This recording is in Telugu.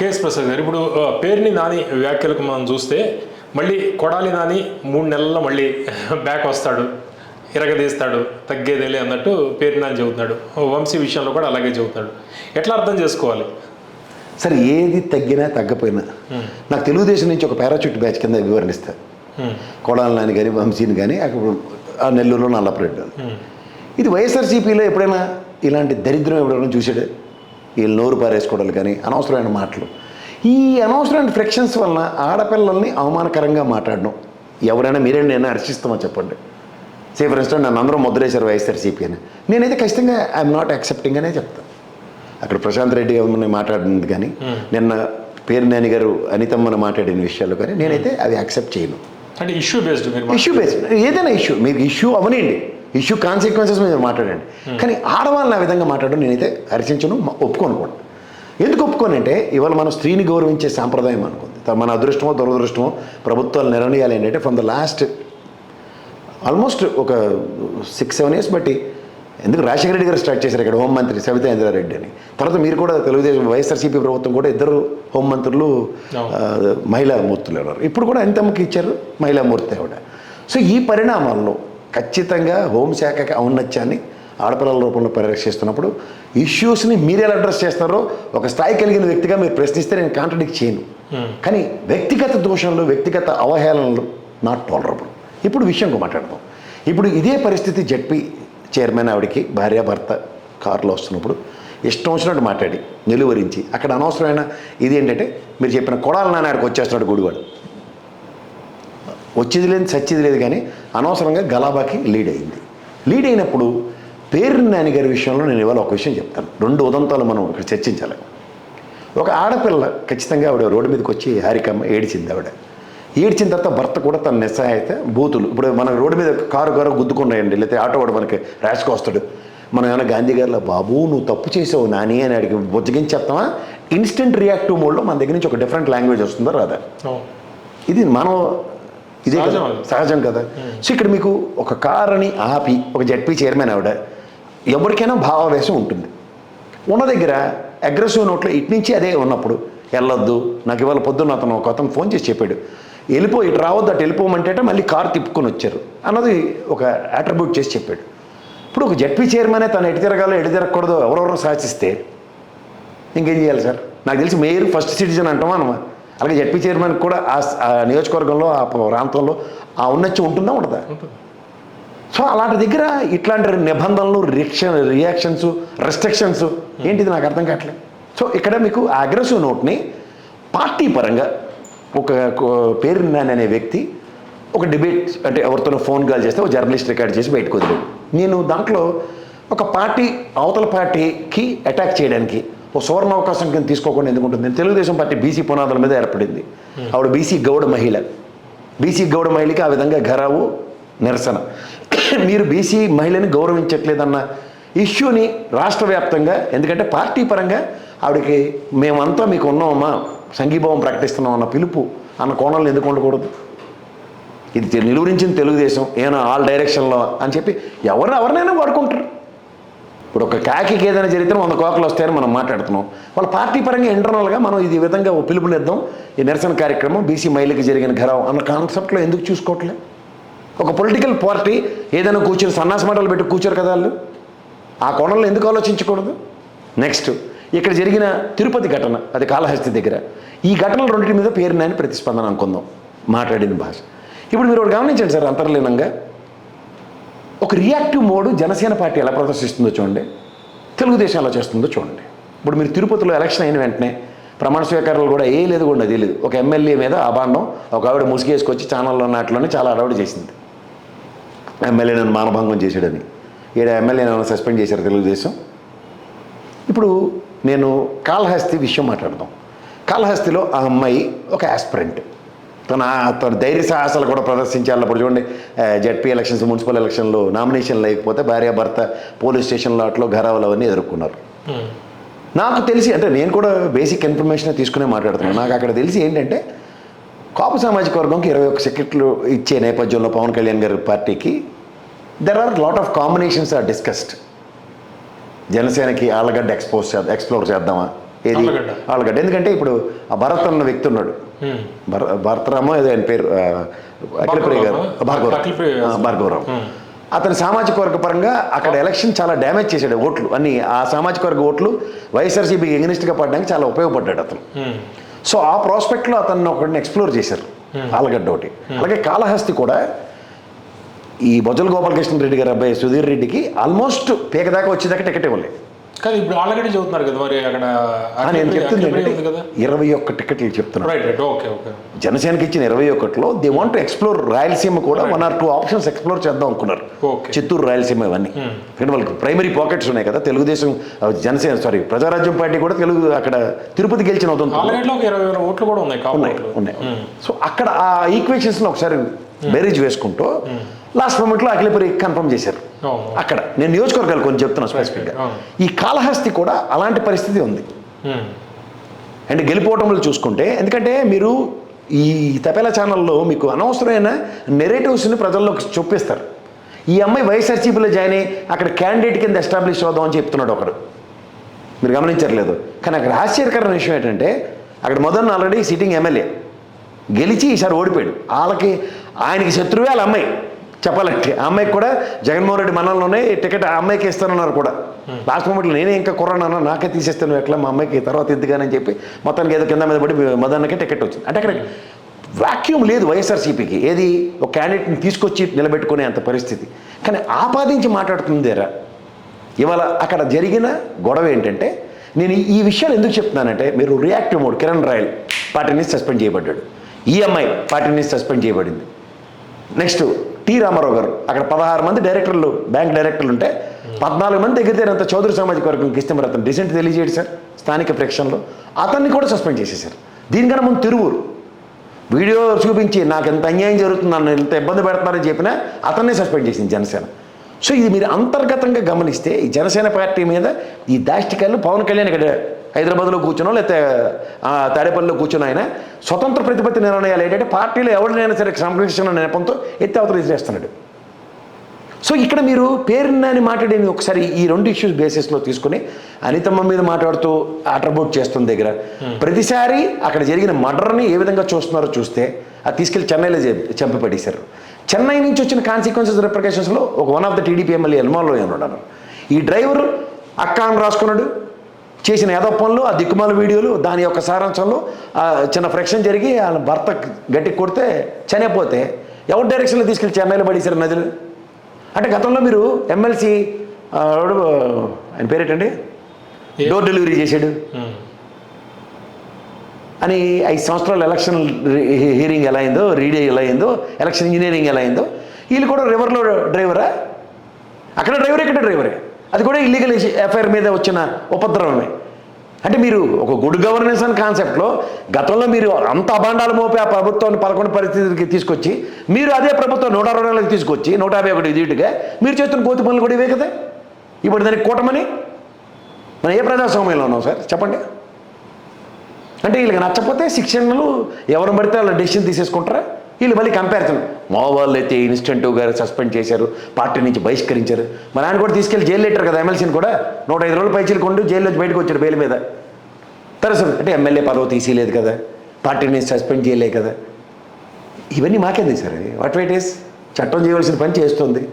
కేఎస్ ప్రసాద్ గారు ఇప్పుడు పేరుని నాని వ్యాఖ్యలకు మనం చూస్తే మళ్ళీ కొడాలి నాని మూడు నెలల్లో మళ్ళీ బ్యాక్ వస్తాడు ఇరగదీస్తాడు తగ్గేదేలే అన్నట్టు పేరు నాని చెబుతున్నాడు. వంశీ విషయంలో కూడా అలాగే చెబుతున్నాడు ఎట్లా అర్థం చేసుకోవాలి? సరే ఏది తగ్గినా తగ్గపోయినా. నాకు తెలుగుదేశం నుంచి ఒక పారాచూట్ బ్యాచ్ కింద వివరణిస్తా. కొడాలి నాని కానీ వంశీని కానీ అక్కడ ఆ నెల్లూరులో నల్లపరెడ్డి ఇది వైఎస్ఆర్సీపీలో ఎప్పుడైనా ఇలాంటి దరిద్రం ఎప్పుడైనా చూసాడు వీళ్ళు నోరు పారేసుకోవడాలు కానీ అనవసరమైన మాటలు. ఈ అనవసరమైన ఫ్రిక్షన్స్ వలన ఆడపిల్లల్ని అవమానకరంగా మాట్లాడడం. ఎవరైనా మీరే నేను హర్షిస్తామో చెప్పండి. సే ఫర్ ఇన్స్టెంట్ నన్ను అందరూ ముద్రేశారు వైఎస్ఆర్సీపీ అని. నేనైతే ఖచ్చితంగా ఐఎమ్ నాట్ యాక్సెప్టింగ్ అనే చెప్తాను అక్కడ ప్రశాంత్ రెడ్డి గారిని మాట్లాడినది కానీ నిన్న పేరు నాని గారు అనితమ్మని మాట్లాడిన విషయాలు కానీ నేనైతే అవి యాక్సెప్ట్ చేయను. అంటే ఇష్యూ బేస్డ్ ఇష్యూ బేస్డ్ ఏదైనా ఇష్యూ మీకు ఇష్యూ అవనండి ఇష్యూ కాన్సిక్వెన్సెస్ మీద మాట్లాడండి. కానీ ఆడవాళ్ళని ఆ విధంగా మాట్లాడడం నేనైతే హర్షించను ఒప్పుకోను కూడా ఎందుకు ఒప్పుకోనంటే ఇవాళ మనం స్త్రీని గౌరవించే సాంప్రదాయం అనుకుంది. మన అదృష్టమో దురదృష్టమో ప్రభుత్వాలు నిర్ణయాలు ఏంటంటే ఫ్రమ్ ద లాస్ట్ ఆల్మోస్ట్ ఒక సిక్స్ సెవెన్ ఇయర్స్ బట్టి ఎందుకు రాజశేఖర రెడ్డి గారు స్టార్ట్ చేశారు ఇక్కడ హోంమంత్రి సవితా ఇంద్రారెడ్డి అని. తర్వాత మీరు కూడా తెలుగుదేశం వైఎస్ఆర్సీపీ ప్రభుత్వం కూడా ఇద్దరు హోంమంత్రులు మహిళా మూర్తులు ఉన్నారు ఇప్పుడు కూడా ఎంతమ్మకి ఇచ్చారు? మహిళా మూర్తి ఆవిడ. సో ఈ పరిణామాల్లో ఖచ్చితంగా హోంశాఖకి ఔన్నత్యాన్ని ఆడపిల్లల రూపంలో పరిరక్షిస్తున్నప్పుడు ఇష్యూస్ని మీరు ఎలా అడ్రస్ చేస్తారో ఒక స్థాయి కలిగిన వ్యక్తిగా మీరు ప్రశ్నిస్తే నేను కాంట్రడిక్ట్ చేయను. కానీ వ్యక్తిగత దోషంలో వ్యక్తిగత అవహేళనలు నాట్ టాలరబుల్ ఇప్పుడు విషయంకు మాట్లాడదాం ఇప్పుడు ఇదే పరిస్థితి జడ్పీ చైర్మన్ ఆవిడకి భార్యాభర్త కారులో వస్తున్నప్పుడు ఇష్టం వచ్చినట్టు మాట్లాడి నిలువరించి అక్కడ అనవసరమైన ఇది ఏంటంటే మీరు చెప్పిన కొడాల నాన్న ఆడికి వచ్చేస్తున్నాడు గుడివాడు. వచ్చేది లేదు చచ్చేది లేదు కానీ అనవసరంగా గలాబాకి లీడ్ అయింది. లీడ్ అయినప్పుడు పేరు నాని గారి విషయంలో నేను ఇవాళ ఒక విషయం చెప్తాను. రెండు ఉదంతాలు మనం ఇక్కడ చర్చించాలి. ఒక ఆడపిల్ల ఖచ్చితంగా ఆవిడ రోడ్డు మీదకి వచ్చి హారికమ్మ ఏడిచింది ఆవిడ. ఏడ్చిన తర్వాత భర్త కూడా తన నిస్సహాయత బూతులు. ఇప్పుడు మన రోడ్డు మీద కారు కారు గుద్దుకున్నాయండి. లేకపోతే ఆటో వాడు మనకి ర్యాష్కి వస్తాడు. మనం ఏమైనా గాంధీ గారిలో బాబు నువ్వు తప్పు చేసావు నాని అని అడిగి బుజ్జగించి చెప్తామా ఇన్స్టెంట్ రియాక్టివ్ మోడ్లో మన దగ్గర నుంచి ఒక డిఫరెంట్ లాంగ్వేజ్ వస్తుందో రాదా. ఇది మనం ఇదే కదా, సహజం కదా. సో ఇక్కడ మీకు ఒక కారుని ఆపి ఒక జడ్పీ చైర్మన్ ఆవిడ ఎవరికైనా భావావేశం ఉంటుంది. ఉన్న దగ్గర అగ్రెసివ్ నోట్లో ఇటు నుంచి అదే ఉన్నప్పుడు వెళ్ళొద్దు నాకు ఇవాళ పొద్దున్న అతను ఒక అతను ఫోన్ చేసి చెప్పాడు. వెళ్ళిపో ఇటు రావద్దు అటు వెళ్ళిపోమంటే మళ్ళీ కారు తిప్పుకొని వచ్చారు. అన్నది ఒక అట్రిబ్యూట్ చేసి చెప్పాడు. ఇప్పుడు ఒక జడ్పీ చైర్మనే తను ఎటు తిరగాలో ఎటు తిరగకూడదు ఎవరెవరో శాసిస్తే ఇంకేం చేయాలి సార్? నాకు తెలిసి మేయర్ ఫస్ట్ సిటిజన్ అంటామా అనమా? అలాగే జడ్పీ చైర్మన్ కూడా ఆ నియోజకవర్గంలో ఆ ప్రాంతంలో ఆ ఉన్నత్యం ఉంటుందా ఉండదా ఉంటుంది. సో అలాంటి దగ్గర ఇట్లాంటి నిబంధనలు రియాక్షన్ రియాక్షన్స్ రెస్ట్రిక్షన్స్ ఏంటిది నాకు అర్థం కావట్లేదు. సో ఇక్కడ మీకు ఆ అగ్రెసివ్ నోట్ని పార్టీ పరంగా ఒక పేరు అనే వ్యక్తి ఒక డిబేట్ అంటే ఎవరితోనో ఫోన్ కాల్ చేస్తే ఒక జర్నలిస్ట్ రికార్డ్ చేసి బయటకు వదిలేడు. నేను దాంట్లో ఒక పార్టీ అవతల పార్టీకి అటాక్ చేయడానికి ఓ సువర్ణ అవకాశం కింద తీసుకోకుండా ఎందుకు ఉంటుంది? తెలుగుదేశం పార్టీ బీసీ పునాదుల మీద ఏర్పడింది. ఆవిడ బీసీ గౌడ మహిళ. బీసీ గౌడ మహిళకి ఆ విధంగా ఘరావు నిరసన. మీరు బీసీ మహిళని గౌరవించట్లేదన్న ఇష్యూని రాష్ట్ర వ్యాప్తంగా ఎందుకంటే పార్టీ పరంగా ఆవిడకి మేమంతా మీకు ఉన్నామమ్మా సంఘీభావం ప్రకటిస్తున్నాం అన్న పిలుపు అన్న కోణంలో ఎందుకు ఉండకూడదు? ఇది తె- నిలువరించిన తెలుగుదేశం ఏమైనా ఆల్ డైరెక్షన్లో అని చెప్పి ఎవరు ఎవరినైనా వాడుకుంటారు. ఇప్పుడు ఒక కాకికి ఏదైనా జరిగితే వంద కోకలు వస్తాయని మనం మాట్లాడుతున్నాం. వాళ్ళ పార్టీ పరంగా ఇంటర్నల్గా మనం ఇది ఈ విధంగా ఓ పిలుపునిద్దాం. ఈ నిరసన కార్యక్రమం బీసీ మహిళకి జరిగిన ఘరావు అన్న కాన్సెప్ట్లో ఎందుకు చూసుకోవట్లే? ఒక పొలిటికల్ పార్టీ ఏదైనా కూర్చొని సన్నాస మాటలు పెట్టి కూర్చోరు కదా వాళ్ళు? ఆ కోణంలో ఎందుకు ఆలోచించకూడదు? నెక్స్ట్ ఇక్కడ జరిగిన తిరుపతి ఘటన అది కాళహస్తి దగ్గర. ఈ ఘటనలు రెండింటి మీద పేరునాయని ప్రతిస్పందన అనుకుందాం. మాట్లాడిన భాష. ఇప్పుడు మీరు ఒకటి గమనించండి సార్ అంతర్లీనంగా. ఒక రియాక్టివ్ మోడ్ జనసేన పార్టీ ఎలా ప్రదర్శిస్తుందో చూడండి. తెలుగుదేశం ఎలా చేస్తుందో చూడండి. ఇప్పుడు మీరు తిరుపతిలో ఎలక్షన్ అయిన వెంటనే ప్రమాణ స్వీకారాలు కూడా ఏ లేదు కూడా తెలియదు ఒక ఎమ్మెల్యే మీద అభాండం ఒక ఆవిడ ముసుగేసుకొచ్చి ఛానల్లో ఉన్నట్లోనే చాలా అడవుడు చేసింది. ఎమ్మెల్యే నన్ను మానభంగం చేశాడని. ఈడ ఎమ్మెల్యే నన్ను సస్పెండ్ చేశారు తెలుగుదేశం ఇప్పుడు నేను కాళహస్తి విషయం మాట్లాడదాం. కాళహస్తిలో ఆ అమ్మాయి ఒక యాస్పిరెంట్ తన తన ధైర్య సాహసాలు కూడా ప్రదర్శించాలి. అప్పుడు చూడండి జడ్పీ ఎలక్షన్స్ మున్సిపల్ ఎలక్షన్లో నామినేషన్ లేకపోతే భార్య భర్త పోలీస్ స్టేషన్లో అట్లో ఘరావులు అవన్నీ ఎదుర్కొన్నారు. ఉమ్. నాకు తెలిసి అంటే నేను కూడా బేసిక్ ఇన్ఫర్మేషన్ తీసుకునే మాట్లాడుతున్నాను. నాకు అక్కడ తెలిసి ఏంటంటే కాపు సామాజిక వర్గంకి ఇరవై ఒక్క సెక్రెట్లు ఇచ్చే నేపథ్యంలో పవన్ కళ్యాణ్ గారి పార్టీకి there are lot of combinations are discussed జనసేనకి ఆళ్ళగడ్డ ఎక్స్పోజ్ చేద్దాం ఎక్స్ప్లోర్ చేద్దామా? ఏది? ఆళ్ళగడ్డ. ఆళ్ళగడ్డ ఎందుకంటే ఇప్పుడు ఆ భరత్ అన్న వ్యక్తి ఉన్నాడు. భరతరామో ఏదో ఆయన పేరు అఖిలప్రియ గారు? భార్గవరావు భార్గవరావు. అతని సామాజిక వర్గ పరంగా అక్కడ ఎలక్షన్ చాలా డ్యామేజ్ చేశాడు ఓట్లు అన్ని. ఆ సామాజిక వర్గ ఓట్లు వైఎస్ఆర్సీపీకి ఎగ్నిస్ట్గా పడడానికి చాలా ఉపయోగపడ్డాడు అతను. సో ఆ ప్రాస్పెక్ట్లో అతన్ని ఒకటిని ఎక్స్ప్లోర్ చేశారు ఆలగడ్డ ఒకటి. అలాగే కాళహస్తి కూడా ఈ బొజ్జల గోపాలకృష్ణ రెడ్డి గారి అబ్బాయి సుధీర్ రెడ్డికి ఆల్మోస్ట్ పేక దాకా వచ్చేదాకా టికెట్ ఇవ్వలేదు కానీ ఇప్పుడు ఆల్రెడీ చదువుతున్నారు కదా మరి అక్కడ నేను చెప్తుంది ఉంది కదా? ఇరవై ఒక్క టికెట్లు చెప్తున్నాను. రైట్ రైట్ ఓకే ఓకే జనసేనకి ఇచ్చిన ఇరవై ఒకటిలో దే వాంట్ ఎక్స్ప్లోర్ రాయలసీమ కూడా one or two options explore చేద్దాం అనుకున్నారు. చిత్తూరు రాయలసీమ ఇవన్నీ. ఎందుకంటే వాళ్ళకి ప్రైమరీ పాకెట్స్ ఉన్నాయి కదా తెలుగుదేశం జనసేన సారీ ప్రజారాజ్యం పార్టీ కూడా తెలుగు అక్కడ తిరుపతి గెలిచిన అవుతుంది ఓట్లు కూడా ఉన్నాయి ఉన్నాయి సో అక్కడ ఆ ఈక్వేషన్స్ని ఒకసారి బేరీజ్ వేసుకుంటూ లాస్ట్ మూమెంట్లో అఖిలపురి కన్ఫర్మ్ చేశారు. అక్కడ. నేను నియోజకవర్గాలు కొంచెం చెప్తున్నా స్పెసిఫిక్గా. ఈ కాళహస్తి కూడా అలాంటి పరిస్థితి ఉంది. అండ్ గెలిపోవటంలో చూసుకుంటే ఎందుకంటే మీరు ఈ తపేలా ఛానల్లో మీకు అనవసరమైన నెరేటివ్స్ని ప్రజల్లోకి చూపిస్తారు ఈ అమ్మాయి వైఎస్ఆర్సీపీలో జాయిన్ అయ్యి అక్కడ క్యాండిడేట్ కింద ఎస్టాబ్లిష్ అవుదాం అని చెప్తున్నాడు ఒకడు. మీరు గమనించట్లేదు. కానీ అక్కడ ఆశ్చర్యకరమైన విషయం ఏంటంటే అక్కడ మొదన్న ఆల్రెడీ సిట్టింగ్ ఎమ్మెల్యే గెలిచి ఈసారి ఓడిపోయాడు. వాళ్ళకి ఆయనకి శత్రువే వాళ్ళ అమ్మాయి. చెప్పాలంటే ఆ అమ్మాయికి కూడా జగన్మోహన్ రెడ్డి మనల్లోనే టికెట్ ఆ అమ్మాయికి ఇస్తానన్నారు కూడా. లాస్ట్ మూమెంట్లో నేనే ఇంకా కుర్రానన్నా నాకే తీసేస్తాను ఎట్లా మా అమ్మాయికి తర్వాత ఎందుకని చెప్పి మొత్తానికి ఏదో కింద మీద పడి మదన్నకే టికెట్ వచ్చింది. అంటే అక్కడ వాక్యూమ్ లేదు వైఎస్ఆర్సీపీకి. ఏది ఒక క్యాండిడేట్ని తీసుకొచ్చి నిలబెట్టుకునే అంత పరిస్థితి. కానీ ఆపాదించి మాట్లాడుతుందేరా ఇవాళ అక్కడ జరిగిన గొడవ ఏంటంటే నేను ఈ- ఈ విషయాలు ఎందుకు చెప్తున్నానంటే మీరు reactive mode Kiran Royal party నుంచి సస్పెండ్ చేయబడ్డాడు. ఈఎంఐ పార్టీ నుంచి సస్పెండ్ చేయబడింది. నెక్స్ట్ టి రామారావు గారు అక్కడ పదహారు మంది డైరెక్టర్లు బ్యాంక్ డైరెక్టర్లు ఉంటే పద్నాలుగు మంది దగ్గర చౌదరి సామాజిక వర్గం ఇస్తే మరి అతను డిసెంట్ తెలియజేయడు సార్ స్థానిక ప్రేక్షణలో అతన్ని కూడా సస్పెండ్ చేసేసారు దీనికన్నా ముందు తిరువురు. వీడియో చూపించి నాకు ఎంత అన్యాయం జరుగుతుందని ఎంత ఇబ్బంది పెడుతున్నారని చెప్పినా అతన్నే సస్పెండ్ చేసింది జనసేన. సో ఇది మీరు అంతర్గతంగా గమనిస్తే ఈ జనసేన పార్టీ మీద ఈ దాష్టికాయలు పవన్ కళ్యాణ్ ఇక్కడ హైదరాబాద్లో కూర్చున్నో లేకపోతే తాడేపల్లిలో కూర్చున్న ఆయన స్వతంత్ర ప్రతిపత్తి నిర్ణయాలు ఏంటంటే పార్టీలో ఎవరినైనా సరే సంరక్షణ నేపంతో ఎత్తి అవతల విసిరేస్తున్నాడు సో ఇక్కడ మీరు పేరున్నాని మాట్లాడేది ఒకసారి ఈ రెండు ఇష్యూస్ బేసిస్లో తీసుకుని అనితమ్మ మీద మాట్లాడుతూ అట్రబోట్ చేస్తున్న దగ్గర. ప్రతిసారి అక్కడ జరిగిన మర్డర్ని ఏ విధంగా చూస్తున్నారో చూస్తే అది తీసుకెళ్ళి చెన్నైలో చే- చంపి పడేశారు చెన్నై నుంచి వచ్చిన కాన్సిక్వెన్సెస్ రిప్రికేషన్స్లో ఒక one of the TDP MLA ఎల్మాలో ఉన్నాడు. ఈ డ్రైవర్ అక్క అని రాసుకున్నాడు. చేసిన ఏదో పనులు ఆ దిక్కుమాల వీడియోలు దాని యొక్క సారాంశంలో ఆ చిన్న ఫ్రిక్షన్ జరిగి వాళ్ళ భర్త గట్టి కొడితే చనిపోతే ఎవరి డైరెక్షన్లో తీసుకెళ్ళి చెన్నైలో పడేశారు నదులు? అంటే గతంలో మీరు ఎమ్మెల్సీ ఆయన పేరేటండి? డోర్ డెలివరీ చేశాడు. అని ఐదు సంవత్సరాలు ఎలక్షన్ హీరింగ్ ఎలా అయిందో రీడే ఎలా అయిందో ఎలక్షన్ ఇంజనీరింగ్ ఎలా అయిందో వీళ్ళు కూడా రివర్లో డ్రైవరా అక్కడ డ్రైవరే ఇక్కడ డ్రైవరే అది కూడా ఇల్లీగల్ ఎఫ్ఐఆర్ మీద వచ్చిన ఉపద్రవమే. అంటే మీరు ఒక గుడ్ గవర్నెన్స్ అనే కాన్సెప్ట్లో గతంలో మీరు అంత అభాండాలు మోపి ఆ ప్రభుత్వాన్ని పదకొండు పరిస్థితికి తీసుకొచ్చి మీరు అదే ప్రభుత్వం నూట అరవై నాలుగు తీసుకొచ్చి నూట యాభై ఒకటి ఇదిగా మీరు చేస్తున్న కోతి పనులు కూడా ఇవే కదా? ఇప్పుడు దానికి కూటమని? మనం ఏ ప్రజాస్వామ్యంలో ఉన్నాం సార్? చెప్పండి. అంటే వీళ్ళకి నచ్చకపోతే శిక్షణలు ఎవరు పడితే వాళ్ళ డెసిషన్ తీసేసుకుంటారా? వీళ్ళు మళ్ళీ కంపారిజన్ మా వాళ్ళు అయితే గారు సస్పెండ్ చేశారు పార్టీ నుంచి బహిష్కరించారు. మరి ఆయన కూడా తీసుకెళ్ళి జైలు లెటర్ కదా ఎమ్మెల్సీని కూడా. నూట ఐదు రోజులు పైచీలు కొండు జైలు బయటకు వచ్చాడు బెయిల్ మీద. తరచు అంటే ఎమ్మెల్యే పదవి తీసేయలేదు కదా. పార్టీ నుంచి సస్పెండ్ చేయలేదు కదా. ఇవన్నీ మాకేంది సార్ వాట్ వైట్ ఇస్ చట్టం చేయవలసిన పని చేస్తుంది.